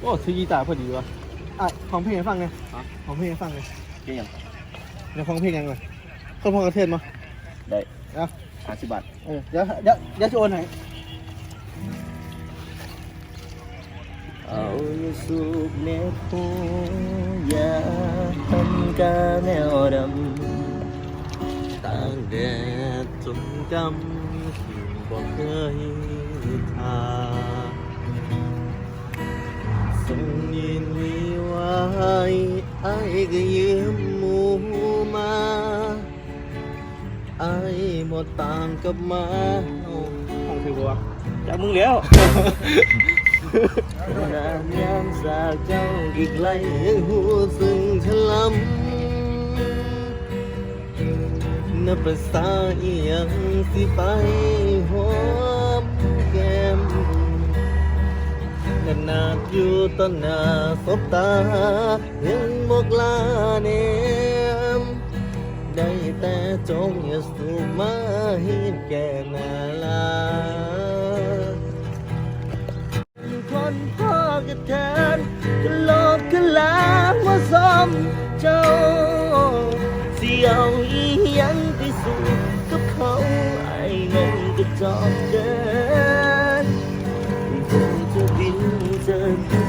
โอ้ซื้อกีตาร์พอดีวะอะของเพลงให้ฟังไงของเพลงให้ฟังไงเกี่ยงเดี๋ยวฟังเพลงยังไงคนพอกระเทศมา ได้เอา ห้าสิบบาทเออเดี๋ยวเดี๋ยวเดี๋ยวจะโอนให้เอาอยู่สูบเน็ตหูยาทำกาแนวดำต่างแดดจนกำที่บอกเคยทา ส่งยินวีไว้ไอ้ายก็ยืมหมูมาไอ้หมดต่างกับมาเอาของถือบัวจากมึงแล้วนานยามสาเจ้าอีกไกลยังหูซึ่งฉลำนับภาษาอีหยังสิไปหอ อยู่ต้นหน้าสบตา ยังบอกลาเนมได้แต่จงอย่าสูบมาให้แก่นาลาคนพ่อกระเทินก็โลกก็ลาว่าซ้อมเจ้า เสียวอีหยัง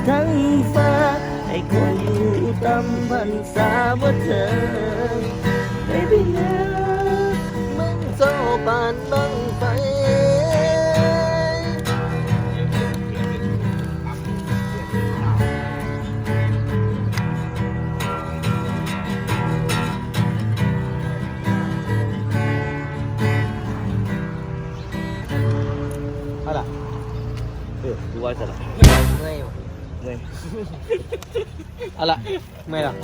ทั้งฟ้า ให้คนอยู่ตำพันษาว่าเธอได้ไปเลิกมึงเจ้าปานบังไฟเอาล่ะเออดูไว้เสร็จแล้วไม่ เลย เอาละไม่หรอก